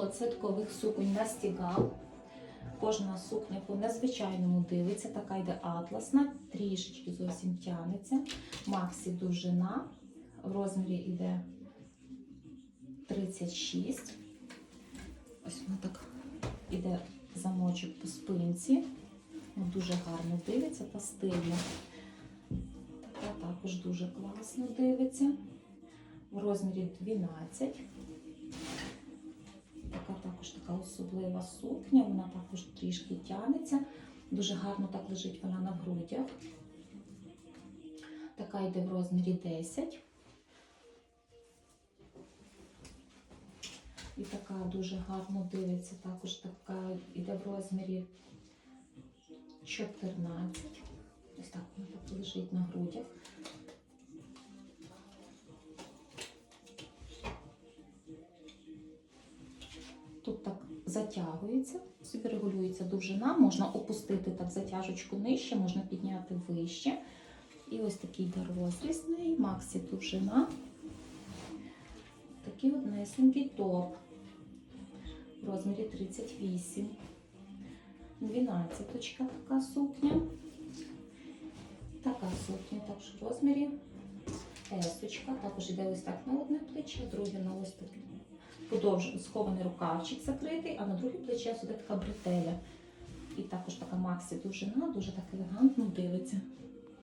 лот святкових суконь на стігал. Кожна сукня по незвичайному дивиться, така йде атласна, трішечки зовсім тягнеться. Максі довжина. В розмірі йде 36. Ось вона так іде замочок по спинці. Дуже гарно дивиться та стильно. Така також дуже класно дивиться. В розмірі 12. Така особлива сукня, вона також трішки тягнеться. Дуже гарно так лежить вона на грудях. Така йде в розмірі 10. І така дуже гарно дивиться, також така йде в розмірі 14. Ось так вона так лежить на грудях. Тут так затягується, собі регулюється довжина, можна опустити так затяжечку нижче, можна підняти вище. І ось такий йде розріз неї, максі довжина. Такий однесенький топ в розмірі 38. 12 така сукня. Така сукня також в розмірі есочка. Також йде ось так на одне плече, друге на ось таке подовж схований рукавчик закритий, а на друге плече сюди така бретеля. І також така максі довжина, дуже так елегантно дивиться.